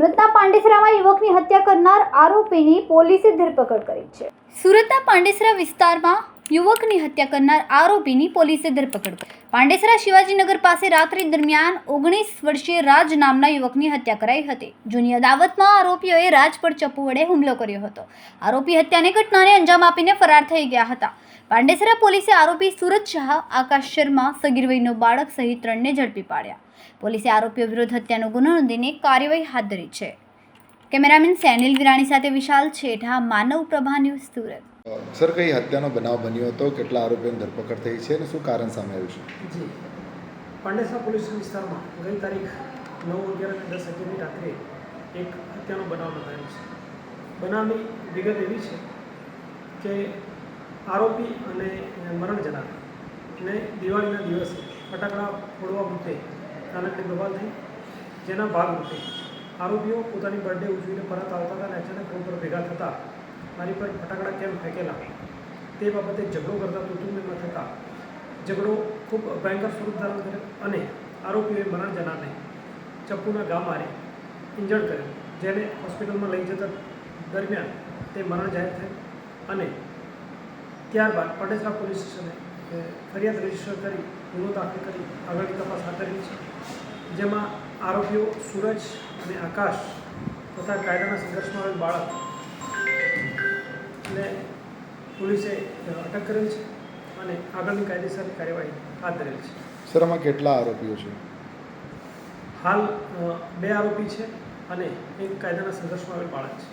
સુરતના પાંડેસરામાં યુવકની હત્યા કરનાર આરોપીની પોલીસે ધરપકડ કરી છે. સુરતના પાંડેસરા વિસ્તારમાં યુવકની હત્યા કરનાર આરોપીની પોલીસે ધરપકડ પાંડેસરા શિવાજીનગર પાસે રાત્રિ દરમિયાન ઓગણીસ વર્ષીય રાજ નામના યુવકની હત્યા કરાઈ હતી. જૂની અદાવતમાં આરોપીઓએ રાજ પર ચપ્પુ વડે હુમલો કર્યો હતો. આરોપી હત્યાની ઘટનાને અંજામ આપીને ફરાર થઈ ગયા હતા. પાંડેસરા પોલીસે આરોપી સુરત શાહ, આકાશ શર્મા સગીર વયનો બાળક સહિત ત્રણને ઝડપી પાડ્યા. પોલીસે આરોપીઓ વિરુદ્ધ હત્યાનો ગુનો નોંધીને કાર્યવાહી હાથ ધરી છે. કેમેરામેન સેનિલ વિરાણી સાથે વિશાલ છેઠા, માનવ પ્રભા ન્યૂઝ સુરત. સર, કઈ હત્યાનો બનાવ બન્યો હતો? કેટલા આરોપીઓની ધરપકડ થઈ છે? અને શું કારણ સામે આવ્યું છે? જી. પાંડેસરા પોલીસ વિસ્તારમાં ગઈ તારીખ નવ અગિયાર અને દસ અગિયારની રાત્રે એક હત્યાનો બનાવ નોંધાયો છે. બનાવની વિગત એવી છે કે આરોપી અને મરણ જનાર ને દિવાળીના દિવસે ફટાકડા ફોડવા મુદ્દે નાનકડી બબાલ થઈ, જેના ભાગરૂપે આરોપીઓ પોતાની બર્થડે ઉજવીને પરત આવતા હતા અને અચાનક રોડ પર ભેગા થતા મારી પર ફટાકડા કેમ ફેંકેલા? તે બાબતે ઝઘડો કરતા તૂતુમેમાં થતા. ઝઘડો ખૂબ ભયંકર સ્વરૂપ ધારણ કર્યો અને આરોપીઓએ મરણ જનારને ચપ્પુના ઘા મારી ઇન્જર્ડ કર્યો, જેને હોસ્પિટલમાં લઈ જતા દરમિયાન તે મરણ જાહેર થયું અને ત્યારબાદ પટેસરા પોલીસ સ્ટેશને ફરિયાદ રજિસ્ટર કરી ગુનો દાખલ કરી આગળની તપાસ હાથ ધરી છે, જેમાં આરોપીઓ સૂરજ અને આકાશ તથા કાયદાના સંઘર્ષમાં આવેલ બાળક ને પોલીસે અટક કરેલ છે અને આગળની કાયદેસરની કાર્યવાહી હાથ ધરેલ છે. સર આમાં કેટલા આરોપીઓ છે? હાલ બે આરોપી છે અને એક કાયદાના સંઘર્ષમાં આવેલ બાળક છે.